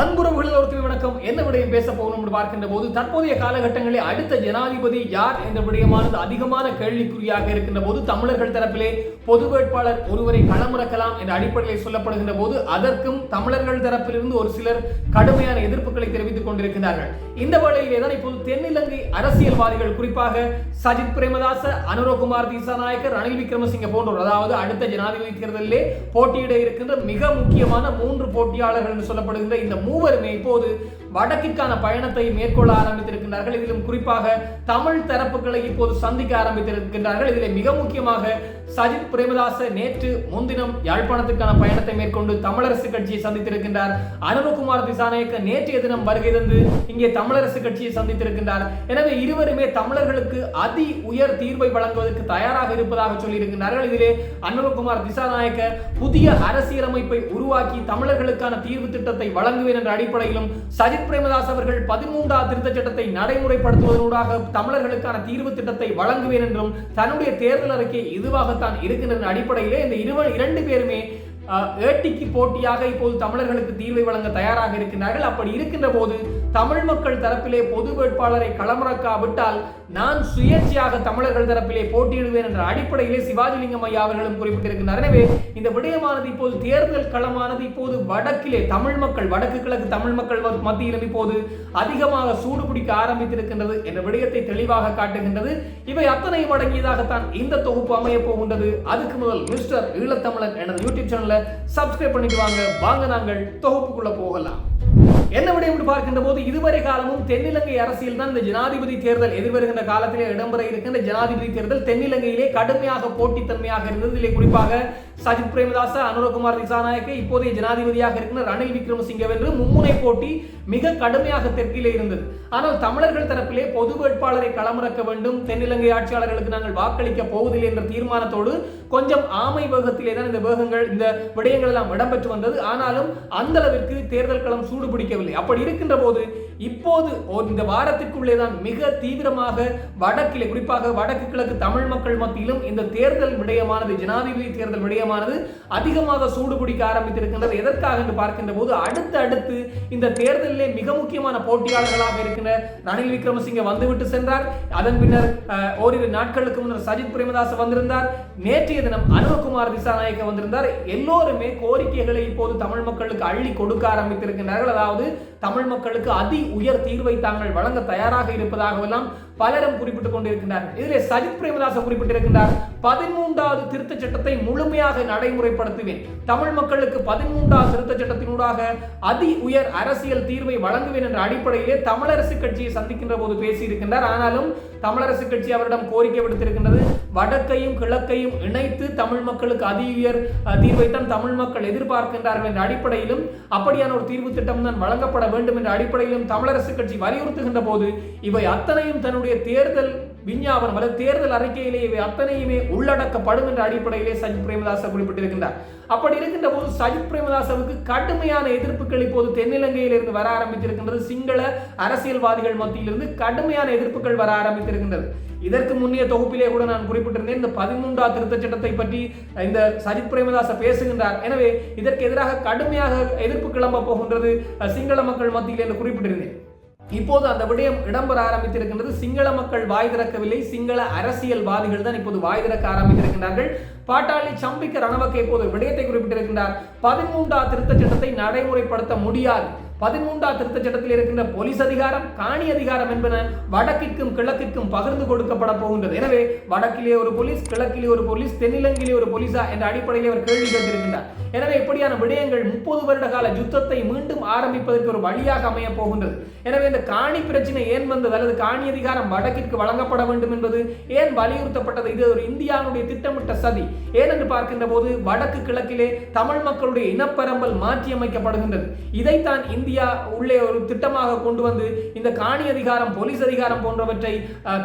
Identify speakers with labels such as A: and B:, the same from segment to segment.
A: அன்புறவுகளில் ஒருத்தர் வணக்கம் என்ன விடயம் பேச போகணும் என்று பார்க்கின்ற போது தற்போதைய காலகட்டங்களில் அடுத்த ஜனாதிபதி யார் என்ற விடயமானது அதிகமான கேள்விக்குறியாக இருக்கின்ற போது தமிழர்கள் தரப்பிலே பொது வேட்பாளர் ஒருவரை களமிறக்கலாம் என்ற அடிப்படையில் சொல்லப்படுகின்ற போது அதற்கும் தமிழர்கள் தரப்பிலிருந்து ஒரு சிலர் கடுமையான எதிர்ப்புகளை தெரிவித்துக் கொண்டிருக்கிறார்கள் இந்த வேளையிலே தான் இப்போது தென்னிலங்கை அரசியல்வாதிகள் குறிப்பாக சஜித் பிரேமதாச அனுரகுமார் தீசாநாயக்கர் ரணில் விக்ரமசிங்க போன்றோர் அதாவது அடுத்த ஜனாதிபதி தேர்தலிலே போட்டியிட இருக்கின்ற மிக முக்கியமான மூன்று போட்டியாளர்கள் என்று சொல்லப்படுகின்ற இந்த மூவருமே இப்போது வடக்கிற்கான பயணத்தை மேற்கொள்ள ஆரம்பித்திருக்கின்றார்கள் இதிலும் குறிப்பாக தமிழ் தரப்புகளை இப்போது சந்திக்க ஆரம்பித்திருக்கின்றார்கள் இதில் மிக முக்கியமாக சஜித் பிரேமதாச நேற்று முன்தினம் யாழ்ப்பாணத்துக்கான பயணத்தை மேற்கொண்டு தமிழரசு கட்சியை சந்தித்திருக்கின்றார் அனுபகுமார் திசாநாயக்க நேற்றைய தினம் வருகை தந்து இங்கே தமிழரசு கட்சியை சந்தித்திருக்கின்றார் எனவே இருவருமே தமிழர்களுக்கு அதி உயர் தீர்வை வழங்குவதற்கு தயாராக இருப்பதாக சொல்லியிருக்கின்றார்கள் இதிலே அனுபகுமார் திசாநாயக்க புதிய அரசியலமைப்பை உருவாக்கி தமிழர்களுக்கான தீர்வு திட்டத்தை வழங்குவேன் என்ற அடிப்படையிலும் சஜித் பிரேமதாஸ் அவர்கள் பதிமூன்றாம் திருத்த சட்டத்தை நடைமுறைப்படுத்துவதனூடாக தமிழர்களுக்கான தீர்வு திட்டத்தை வழங்குவேன் என்றும் தன்னுடைய தேர்தல் அறிக்கை இதுவாக தான் இருக்கின்ற அடிப்படையில் இந்த இருவ இரண்டு பேருமே ஏட்டிக்கு போட்டியாக இப்போது தமிழர்களுக்கு தீர்வை வழங்க தயாராக இருக்கின்றார்கள் அப்படி இருக்கின்ற போது தமிழ் மக்கள் தரப்பிலே பொது வேட்பாளரை களமிறக்காவிட்டால் நான் சுயேட்சையாக தமிழர்கள் தரப்பிலே போட்டியிடுவேன் என்ற அடிப்படையிலே சிவாஜிலிங்கம் ஐயா அவர்களும் குறிப்பிட்டிருக்கிறார் எனவே இந்த விடயமானது இப்போது தேர்தல் களமானது இப்போது வடக்கிலே தமிழ் மக்கள் வடக்கு கிழக்கு தமிழ் மக்கள் மத்தியிலும் இப்போது அதிகமாக சூடு பிடிக்க ஆரம்பித்திருக்கின்றது என்ற விடயத்தை தெளிவாக காட்டுகின்றது இவை அத்தனை மடங்கியதாகத்தான் இந்த தொகுப்பு அமைய போகின்றது அதுக்கு முதல் மிஸ்டர் ஈழத்தமிழன் எனது யூடியூப் சேனலை சப்ஸ்கிரைப் பண்ணிட்டு வாங்க வாங்க நாங்கள் தொகுப்புக்குள்ள போகலாம் என்ன விடயம் பார்க்கின்ற போது இதுவரை காலமும் தென்னிலங்கை அரசியல் தான் இந்த ஜனாதிபதி தேர்தல் எதிர்வருகின்ற காலத்திலே இடம்பெற இருக்கின்ற ஜனாதிபதி தேர்தல் தென்னிலங்கையிலே கடுமையாக போட்டித்தன்மையாக இருந்தது இதிலே குறிப்பாக சஜித் பிரேமதாச அனுரகுமார் திசாநாயக்க இப்போதைய ஜனாதிபதியாக இருக்கின்ற ரணில் விக்ரமசிங்க வென்று மும்முனை போட்டி மிக கடுமையாக தெற்கிலே இருந்தது ஆனால் தமிழர்கள் தரப்பிலே பொது வேட்பாளரை களமிறக்க வேண்டும் தென்னிலங்கை ஆட்சியாளர்களுக்கு நாங்கள் வாக்களிக்க போவதில்லை என்ற தீர்மானத்தோடு கொஞ்சம் ஆமை வேகத்திலே தான் இந்த வேகங்கள் இந்த விடயங்கள் எல்லாம் இடம்பெற்று வந்தது ஆனாலும் அந்த அளவிற்கு தேர்தல் களம் சூடுபிடிக்கவில்லை முடியவில்லை அப்படி இருக்கின்ற போது இப்போது இந்த வாரத்திற்குள்ளே தான் மிக தீவிரமாக வடக்கிலே குறிப்பாக வடக்கு கிழக்கு தமிழ் மக்கள் மத்தியிலும் இந்த தேர்தல் விடயமானது ஜனாதிபதி தேர்தல் விடயமானது அதிகமாக சூடுபிடிக்க ஆரம்பித்திருக்கின்றது எதற்காக என்று பார்க்கின்ற போது அடுத்து அடுத்து இந்த தேர்தலிலே மிக முக்கியமான போட்டியாளர்களாக இருக்கின்ற ரணில் விக்ரமசிங்கே வந்துவிட்டு சென்றார் அதன் பின்னர் ஓரிரு நாட்களுக்கு முன்னர் சஜித் பிரேமதாஸ் வந்திருந்தார் நேற்றைய தினம் அனுகுமார் திசாநாயக்க வந்திருந்தார் எல்லோருமே கோரிக்கைகளை இப்போது தமிழ் மக்களுக்கு அள்ளி கொடுக்க ஆரம்பித்திருக்கின்றார்கள் அதாவது தமிழ் மக்களுக்கு அதி உயர் தீர்வை தாங்கள் வழங்க தயாராக இருப்பதாகவெல்லாம் பலரும் குறிப்பிட்டுக் கொண்டிருக்கின்றார்கள் இதிலே சஜித் பிரேமதாசன் குறிப்பிட்டிருக்கின்றார் பதிமூன்றாவது திருத்த சட்டத்தை முழுமையாக நடைமுறைப்படுத்துவேன் தமிழ் மக்களுக்கு பதிமூன்றாவது திருத்த சட்டத்தினூடாக அதி உயர் அரசியல் தீர்வை வழங்குவேன் என்ற அடிப்படையிலே தமிழரசு கட்சியை சந்திக்கின்ற போது பேசியிருக்கின்றார் ஆனாலும் தமிழரசு கட்சி அவரிடம் கோரிக்கை விடுத்திருக்கின்றது வடக்கையும் கிழக்கையும் இணைத்து தமிழ் மக்களுக்கு அதி உயர் தீர்வைத்தான் தமிழ் மக்கள் எதிர்பார்க்கின்றார்கள் என்ற அடிப்படையிலும் அப்படியான ஒரு தீர்வு திட்டம் தான் வழங்கப்பட வேண்டும் என்ற அடிப்படையிலும் தமிழரசு கட்சி வலியுறுத்துகின்ற போது இவை அத்தனையும் தன்னுடைய தேர்தல் விஞ்ஞாபனம் அல்லது தேர்தல் அறிக்கையிலே இவை அத்தனையுமே உள்ளடக்கப்படும் என்ற அடிப்படையிலே சஜித் பிரேமதாச குறிப்பிட்டிருக்கின்றார் அப்படி இருக்கின்ற போது சஜித் பிரேமதாசவுக்கு கடுமையான எதிர்ப்புகள் இப்போது தென்னிலங்கையில் இருந்து வர ஆரம்பித்திருக்கின்றது சிங்கள அரசியல்வாதிகள் மத்தியிலிருந்து கடுமையான எதிர்ப்புகள் வர ஆரம்பித்திருக்கின்றது இதற்கு முன்னைய தொகுப்பிலே கூட நான் குறிப்பிட்டிருந்தேன் இந்த பதிமூன்றாம் திருத்த சட்டத்தை பற்றி இந்த சஜித் பிரேமதாச பேசுகின்றார் எனவே இதற்கு எதிராக கடுமையாக எதிர்ப்பு கிளம்ப போகின்றது சிங்கள மக்கள் மத்தியில் என்று குறிப்பிட்டிருந்தேன் இப்போது அந்த விடயம் இடம்பெற ஆரம்பித்திருக்கின்றது சிங்கள மக்கள் வாய் திறக்கவில்லை சிங்கள அரசியல்வாதிகள் தான் இப்போது வாய் திறக்க ஆரம்பித்திருக்கிறார்கள் பாட்டாளி சம்பிக்க ரணவக்கை இப்போது விடயத்தை குறிப்பிட்டிருக்கின்றார் பதிமூன்றாம் திருத்த சட்டத்தை நடைமுறைப்படுத்த முடியாது பதிமூன்றாம் திருத்த சட்டத்தில் இருக்கின்ற போலீஸ் அதிகாரம் காணி அதிகாரம் என்பன வடக்கிற்கும் கிழக்கிற்கும் பகிர்ந்து கொடுக்கப்பட போகின்றது எனவே வடக்கிலே ஒரு போலீஸ் கிழக்கிலே ஒரு போலீஸ் தென்னிலங்கிலே ஒரு போலீஸா என்ற அடிப்படையில் அவர் கேள்வி கேட்டிருக்கின்றார் எனவே இப்படியான விடயங்கள் முப்பது வருட கால யுத்தத்தை மீண்டும் ஆரம்பிப்பதற்கு ஒரு வழியாக அமைய போகின்றது எனவே இந்த காணி பிரச்சனை ஏன் வந்தது அல்லது காணி அதிகாரம் வடக்கிற்கு வழங்கப்பட வேண்டும் என்பது ஏன் வலியுறுத்தப்பட்டது இது ஒரு இந்தியாவுடைய திட்டமிட்ட சதி ஏனென்று பார்க்கின்ற போது வடக்கு கிழக்கிலே தமிழ் மக்களுடைய இனப்பரம்பல் மாற்றியமைக்கப்படுகின்றது இதைத்தான் இந்திய இந்தியா உள்ளே ஒரு திட்டமாக கொண்டு வந்து இந்த காணி அதிகாரம் போலீஸ் அதிகாரம் போன்றவற்றை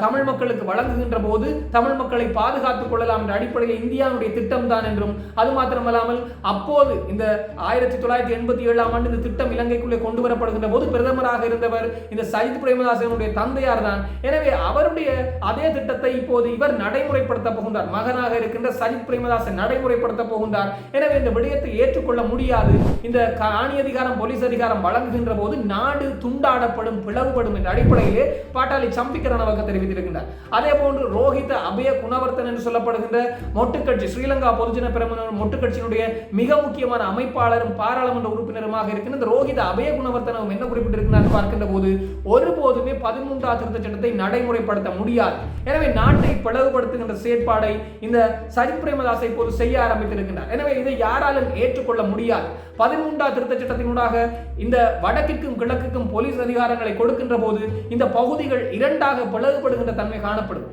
A: தமிழ் மக்களுக்கு வழங்குகின்ற போது தமிழ் மக்களை பாதுகாத்துக் கொள்ளலாம் என்ற அடிப்படையில் இந்தியாவுடைய திட்டம் தான் என்றும் அது மாத்திரமல்லாமல் அப்போது இந்த ஆயிரத்தி தொள்ளாயிரத்தி எண்பத்தி ஏழாம் ஆண்டு இந்த திட்டம் இலங்கைக்குள்ளே கொண்டு வரப்படுகின்ற போது பிரதமராக இருந்தவர் இந்த சஜித் பிரேமதாசனுடைய தந்தையார் தான் எனவே அவருடைய அதே திட்டத்தை இப்போது இவர் நடைமுறைப்படுத்த போகின்றார் மகனாக இருக்கின்ற சஜித் பிரேமதாசன் நடைமுறைப்படுத்த போகின்றார் எனவே இந்த விடயத்தை ஏற்றுக்கொள்ள முடியாது இந்த காணி அதிகாரம் போலீஸ் அதிகாரம் வள வழங்குகின்ற போது நாடு துண்டாடப்படும் பிளவுபடும் என்ற அடிப்படையிலே பாட்டாளி சம்பிக்கரணவக தெரிவித்திருக்கின்றார் அதே போன்று ரோஹித அபய குணவர்த்தன் என்று சொல்லப்படுகின்ற மொட்டுக்கட்சி ஸ்ரீலங்கா பொதுஜன பிரமுகர் மொட்டுக்கட்சியினுடைய மிக முக்கியமான அமைப்பாளரும் பாராளுமன்ற உறுப்பினருமாக இருக்கின்ற இந்த ரோஹித அபய குணவர்த்தனவும் என்ன குறிப்பிட்டிருக்கிறார் பார்க்கின்ற போது ஒருபோதுமே பதிமூன்றாம் திருத்த சட்டத்தை நடைமுறைப்படுத்த முடியாது எனவே நாட்டை பிளவு என்ற செயற்பாடை இந்த சஜித் பிரேமதாசை போல் செய்ய ஆரம்பித்திருக்கின்றார் எனவே இதை யாராலும் ஏற்றுக்கொள்ள முடியாது பதிமூன்றாம் திருத்த சட்டத்தினூடாக இந்த வடக்கிற்கும் கிழக்குக்கும் போலீஸ் அதிகாரங்களை கொடுக்கின்ற போது இந்த பகுதிகள் இரண்டாக பிளவுபடுகின்ற தன்மை காணப்படும்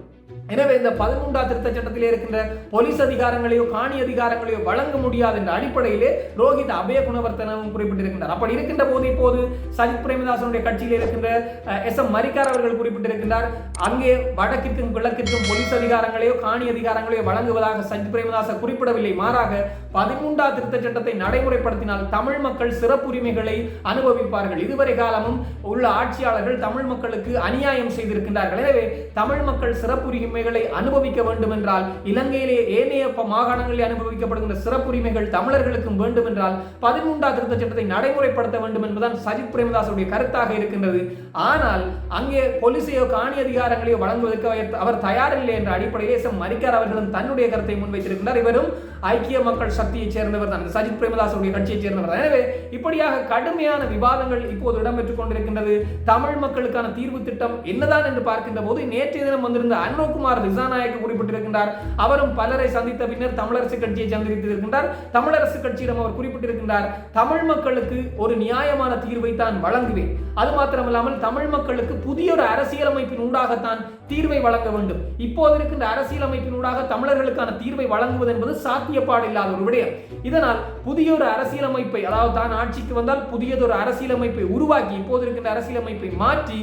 A: எனவே இந்த பதிமூன்றாம் திருத்த சட்டத்திலே இருக்கின்ற போலீஸ் அதிகாரங்களையோ காணி அதிகாரங்களையோ வழங்க முடியாது என்ற அடிப்படையிலே ரோஹித் அபய குணவர்த்தனமும் குறிப்பிட்டிருக்கின்றார் அப்படி இருக்கின்ற போது இப்போது சஜித் பிரேமதாசனுடைய கட்சியில் இருக்கின்ற எஸ் எம் மரிக்கார் அவர்கள் குறிப்பிட்டிருக்கின்றார் அங்கே வடக்கிற்கும் கிழக்கிற்கும் போலீஸ் அதிகாரங்களையோ காணி அதிகாரங்களையோ வழங்குவதாக சஜித் பிரேமதாச குறிப்பிடவில்லை மாறாக பதிமூன்றாம் திருத்த சட்டத்தை நடைமுறைப்படுத்தினால் தமிழ் மக்கள் சிறப்புரிமைகளை அனுபவிப்பார்கள் இதுவரை காலமும் உள்ள ஆட்சியாளர்கள் தமிழ் மக்களுக்கு அநியாயம் செய்திருக்கின்றார்கள் எனவே தமிழ் மக்கள் சிறப்புரிமை உரிமைகளை அனுபவிக்க வேண்டும் என்றால் இலங்கையிலே ஏனைய மாகாணங்களில் அனுபவிக்கப்படுகின்ற சிறப்புரிமைகள் தமிழர்களுக்கும் வேண்டும் என்றால் பதிமூன்றாம் திருத்த சட்டத்தை நடைமுறைப்படுத்த வேண்டும் என்பதுதான் சஜித் பிரேமதாசுடைய கருத்தாக இருக்கின்றது ஆனால் அங்கே போலீசையோ காணி அதிகாரங்களையோ வழங்குவதற்கு அவர் தயாரில்லை என்ற அடிப்படையிலே சம் மரிக்கார் அவர்களும் தன்னுடைய கருத்தை முன்வைத்திருக்கிறார் இவரும் ஐக்கிய மக்கள் சக்தியைச் சேர்ந்தவர் தான் சஜித் பிரேமதாசுடைய கட்சியைச் சேர்ந்தவர் எனவே இப்படியாக கடுமையான விவாதங்கள் இப்போது இடம்பெற்றுக் கொண்டிருக்கின்றது தமிழ் மக்களுக்கான தீர்வு திட்டம் என்னதான் என்று பார்க்கின்ற போது நேற்றைய தினம் வந்திருந்த அன்னோக்கும் சிவகுமார் ரிசாநாயக்கு குறிப்பிட்டிருக்கின்றார் அவரும் பலரை சந்தித்த பின்னர் தமிழரசு கட்சியை சந்தித்திருக்கின்றார் தமிழரசு கட்சியிடம் அவர் குறிப்பிட்டிருக்கின்றார் தமிழ் மக்களுக்கு ஒரு நியாயமான தீர்வை தான் வழங்குவேன் அது மாத்திரமல்லாமல் தமிழ் மக்களுக்கு புதிய ஒரு அரசியலமைப்பின் ஊடாகத்தான் தீர்வை வழங்க வேண்டும் இப்போது இருக்கின்ற அரசியலமைப்பின் ஊடாக தமிழர்களுக்கான தீர்வை வழங்குவது என்பது சாத்தியப்பாடு இல்லாத ஒரு விடயம் இதனால் புதிய ஒரு அரசியலமைப்பை அதாவது தான் ஆட்சிக்கு வந்தால் புதியதொரு அரசியலமைப்பை உருவாக்கி இப்போது இருக்கின்ற அரசியலமைப்பை மாற்றி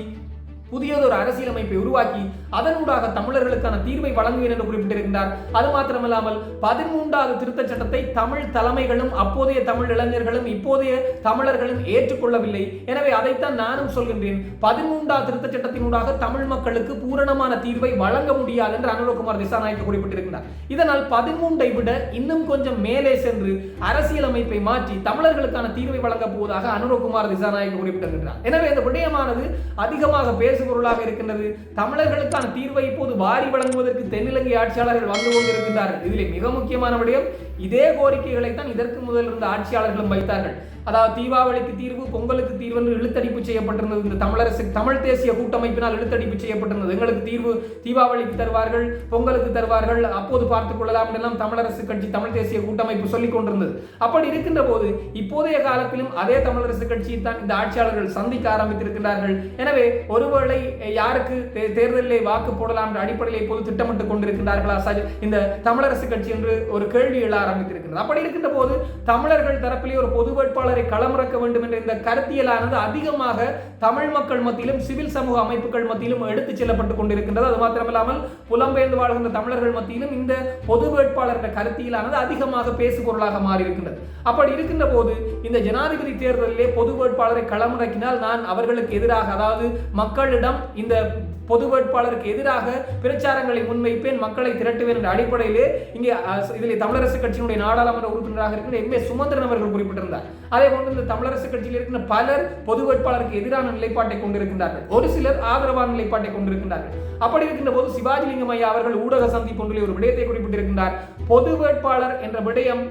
A: புதியதொரு அரசியலமைப்பை உருவாக்கி அதனூடாக தமிழர்களுக்கான தீர்வை வழங்குவேன் என்று குறிப்பிட்டிருக்கிறார் அது மாத்திரமில்லாமல் பதிமூன்றாவது திருத்தச் சட்டத்தை தமிழ் தலைமைகளும் அப்போதைய தமிழ் இளைஞர்களும் இப்போதைய தமிழர்களும் ஏற்றுக்கொள்ளவில்லை எனவே அதைத்தான் நானும் சொல்கின்றேன் பதிமூன்றாவது திருத்தச் சட்டத்தினூடாக தமிழ் மக்களுக்கு பூரணமான தீர்வை வழங்க முடியாது என்று அனுரகுமார் திசாநாயக்க குறிப்பிட்டிருக்கிறார் இதனால் பதிமூன்றை விட இன்னும் கொஞ்சம் மேலே சென்று அரசியலமைப்பை மாற்றி தமிழர்களுக்கான தீர்வை வழங்க போவதாக அனுரகுமார் திசாநாயக்க குறிப்பிட்டிருக்கிறார் எனவே இந்த விடயமானது அதிகமாக பேச பேசுபொருளாக இருக்கின்றது தமிழர்களுக்கான தீர்வை இப்போது வாரி வழங்குவதற்கு தென்னிலங்கை ஆட்சியாளர்கள் வந்து கொண்டிருக்கின்றார்கள் இதிலே மிக முக்கியமான விடயம் இதே கோரிக்கைகளை தான் இதற்கு முதல் இருந்த ஆட்சியாளர்களும் வைத்தார்கள் அதாவது தீபாவளிக்கு தீர்வு பொங்கலுக்கு தீர்வு என்று இழுத்தடிப்பு செய்யப்பட்டிருந்தது இந்த தமிழரசு தமிழ் தேசிய கூட்டமைப்பினால் இழுத்தடிப்பு செய்யப்பட்டிருந்தது எங்களுக்கு தீர்வு தீபாவளிக்கு தருவார்கள் பொங்கலுக்கு தருவார்கள் அப்போது பார்த்துக் கொள்ளலாம் எல்லாம் தமிழரசு கட்சி தமிழ் தேசிய கூட்டமைப்பு சொல்லிக் கொண்டிருந்தது அப்படி இருக்கின்ற போது இப்போதைய காலத்திலும் அதே தமிழரசு கட்சியை தான் இந்த ஆட்சியாளர்கள் சந்திக்க ஆரம்பித்திருக்கிறார்கள் எனவே ஒருவேளை யாருக்கு தேர்தலில் வாக்கு போடலாம் என்ற அடிப்படையில் இப்போது திட்டமிட்டுக் கொண்டிருக்கிறார்களா இந்த தமிழரசு கட்சி என்று ஒரு கேள்வி எழ ஆரம்பித்திருக்கிறது அப்படி இருக்கின்ற போது தமிழர்கள் தரப்பிலே ஒரு பொது வேட்பாளர் வேட்பாளரை களமிறக்க வேண்டும் என்ற இந்த கருத்தியலானது அதிகமாக தமிழ் மக்கள் மத்தியிலும் சிவில் சமூக அமைப்புகள் மத்தியிலும் எடுத்துச் செல்லப்பட்டு கொண்டிருக்கின்றது அது மாத்திரமில்லாமல் புலம்பெயர்ந்து வாழ்கின்ற தமிழர்கள் மத்தியிலும் இந்த பொது வேட்பாளர் என்ற கருத்தியலானது அதிகமாக பேசுபொருளாக மாறியிருக்கின்றது அப்படி இருக்கின்ற போது இந்த ஜனாதிபதி தேர்தலிலே பொது வேட்பாளரை களமிறக்கினால் நான் அவர்களுக்கு எதிராக அதாவது மக்களிடம் இந்த பொது வேட்பாளருக்கு எதிராக பிரச்சாரங்களை முன்வைப்பேன் மக்களை திரட்டுவேன் என்ற அடிப்படையிலே இங்கே இதில் தமிழரசு கட்சியினுடைய நாடாளுமன்ற உறுப்பினராக இருக்கிற எம் ஏ சுமந்திரன் அவர்கள் குறிப்பிட்டிருந்தார் அதே போன்று இந்த தமிழரசு கட்சியில் இருக்கிற பலர் பொது வேட்பாளருக்கு எதிரான நிலைப்பாட்டை கொண்டிருக்கின்றார்கள் ஒரு சிலர் ஆதரவான நிலைப்பாட்டை கொண்டிருக்கின்றார்கள் அப்படி இருக்கின்ற போது சிவாஜி ஐயா அவர்கள் ஊடக சந்திப்பு ஒன்றில் ஒரு விடயத்தை குறிப்பிட்டிருக்கின்றார் பொது வேட்பாளர் என்ற விடயம்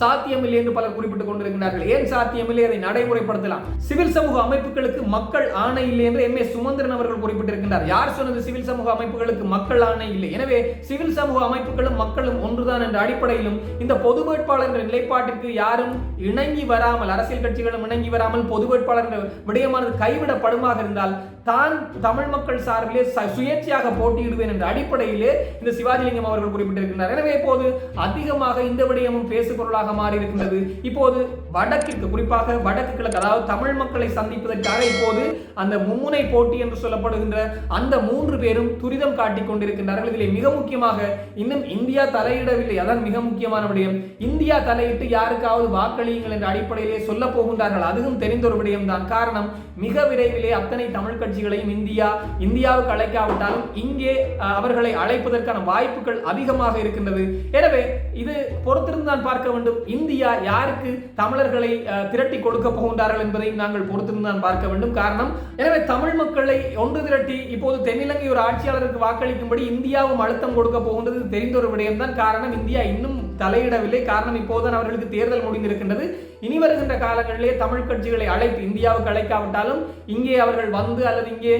A: சாத்தியமில்லை என்று பலர் குறிப்பிட்டுக் கொண்டிருக்கிறார்கள் ஏன் சாத்தியமில்லை அதை நடைமுறைப்படுத்தலாம் சிவில் சமூக அமைப்புகளுக்கு மக்கள் ஆணை இல்லை என்று எம் ஏ சுமந்திரன் அவர்கள் குறிப்பிட்டிருக்கிறார் யார் சொன்னது சிவில் சமூக அமைப்புகளுக்கு மக்கள் ஆணை இல்லை எனவே சிவில் சமூக அமைப்புகளும் மக்களும் ஒன்றுதான் என்ற அடிப்படையிலும் இந்த பொது வேட்பாளர் என்ற நிலைப்பாட்டிற்கு யாரும் இணங்கி வராமல் அரசியல் கட்சிகளும் இணங்கி வராமல் பொது வேட்பாளர் விடயமானது கைவிடப்படுமாக இருந்தால் தான் தமிழ் மக்கள் சார்பிலே சுயேட்சையாக போட்டியிடுவேன் என்ற அடிப்படையிலே இந்த சிவாஜிலிங்கம் அவர்கள் குறிப்பிட்டிருக்கிறார் எனவே இப்போது அதிகமாக இந்த விடயமும் பேசுபொருளாக மாறி இருக்கின்றது இப்போது வடக்கிற்கு குறிப்பாக வடக்கு கிழக்கு அதாவது தமிழ் மக்களை சந்திப்பதற்காக இப்போது அந்த மும்முனை போட்டி என்று சொல்லப்படுகின்ற அந்த மூன்று பேரும் துரிதம் காட்டிக் கொண்டிருக்கின்றார்கள் இதிலே மிக முக்கியமாக இன்னும் இந்தியா தலையிடவில்லை அதான் மிக முக்கியமான விடயம் இந்தியா தலையிட்டு யாருக்காவது வாக்களியுங்கள் என்ற அடிப்படையிலே சொல்ல போகின்றார்கள் அதுவும் தெரிந்த ஒரு விடயம்தான் காரணம் மிக விரைவிலே அத்தனை தமிழ் கட்சி கட்சிகளையும் இந்தியா இந்தியாவுக்கு அழைக்காவிட்டாலும் இங்கே அவர்களை அழைப்பதற்கான வாய்ப்புகள் அதிகமாக இருக்கின்றது எனவே இது பொறுத்திருந்து தான் பார்க்க வேண்டும் இந்தியா யாருக்கு தமிழர்களை திரட்டி கொடுக்க போகின்றார்கள் என்பதையும் நாங்கள் பொறுத்திருந்து தான் பார்க்க வேண்டும் காரணம் எனவே தமிழ் மக்களை ஒன்று திரட்டி இப்போது தென்னிலங்கை ஒரு ஆட்சியாளருக்கு வாக்களிக்கும்படி இந்தியாவும் அழுத்தம் கொடுக்க போகின்றது தெரிந்த ஒரு விடயம்தான் காரணம் இந்தியா இன்னும் தலையிடவில்லை காரணம் இப்போதுதான் அவர்களுக்கு தேர்தல் முடிந்திருக்கின்றது இனி வருகின்ற காலங்களிலே தமிழ் கட்சிகளை அழைத்து இந்தியாவுக்கு அழைக்காவிட்டாலும் இங்கே அவர்கள் வந்து அல்லது இங்கே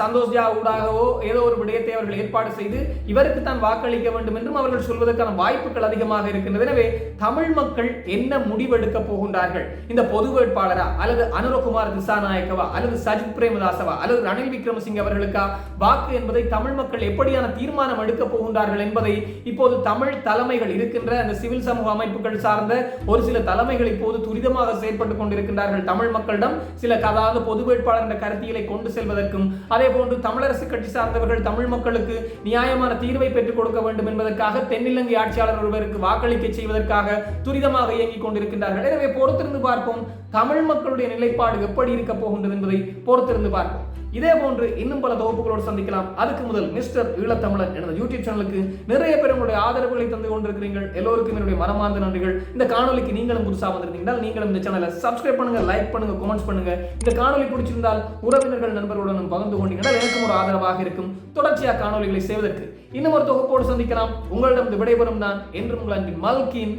A: சந்தோஷ் ஜா ஊடாகவோ ஏதோ ஒரு விடயத்தை அவர்கள் ஏற்பாடு செய்து இவருக்கு தான் வாக்களிக்க வேண்டும் என்றும் அவர்கள் சொல்வதற்கான வாய்ப்புகள் அதிகமாக இருக்கின்றது எனவே தமிழ் மக்கள் என்ன முடிவெடுக்க போகின்றார்கள் இந்த பொது வேட்பாளரா அல்லது அனுரகுமார் திசாநாயக்கவா அல்லது சஜித் பிரேமதாசவா அல்லது ரணில் விக்ரமசிங்க அவர்களுக்கா வாக்கு என்பதை தமிழ் மக்கள் எப்படியான தீர்மானம் எடுக்க போகின்றார்கள் என்பதை இப்போது தமிழ் தலைமைகள் இருக்கின்ற அந்த சிவில் சமூக அமைப்புகள் சார்ந்த ஒரு சில தலைமைகள் இப்போது துரிதமாக செயற்பட்டு கொண்டிருக்கின்றார்கள் தமிழ் மக்களிடம் சில கதாத பொது வேட்பாளர் என்ற கருத்தியலை கொண்டு செல்வதற்கும் அதே போன்று தமிழரசு கட்சி சார்ந்தவர்கள் தமிழ் மக்களுக்கு நியாயமான தீர்வை பெற்றுக் கொடுக்க வேண்டும் என்பதற்காக தென்னிலங்கை ஆட்சியாளர் ஒருவருக்கு வாக்களிக்க செய்வதற்காக துரிதமாக இயங்கிக் கொண்டிருக்கின்றார்கள் எனவே பொறுத்திருந்து பார்ப்போம் தமிழ் மக்களுடைய நிலைப்பாடு எப்படி இருக்க போகின்றது என்பதை பொறுத்திருந்து பார்ப்போம் இதே போன்று இன்னும் பல தொகுப்புகளோடு சந்திக்கலாம் அதுக்கு முதல் மிஸ்டர் ஈழத்தமிழன் எனது யூடியூப் சேனலுக்கு நிறைய பேர் உங்களுடைய ஆதரவுகளை தந்து கொண்டிருக்கிறீர்கள் எல்லோருக்கும் என்னுடைய மனமார்ந்த நன்றிகள் இந்த காணொலிக்கு நீங்களும் புதுசாக வந்திருந்தீங்கன்னா நீங்களும் இந்த சேனலை சப்ஸ்கிரைப் பண்ணுங்க லைக் பண்ணுங்க கமெண்ட்ஸ் பண்ணுங்க இந்த காணொலி பிடிச்சிருந்தால் உறவினர்கள் நண்பர்களுடன் பகிர்ந்து கொண்டீங்கன்னா எனக்கும் ஒரு ஆதரவாக இருக்கும் தொடர்ச்சியாக காணொலிகளை செய்வதற்கு இன்னும் ஒரு தொகுப்போடு சந்திக்கலாம் உங்களிடம் விடைபெறும் தான் என்றும் உங்கள் அன்பின் மல்கின்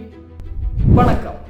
A: வணக்கம்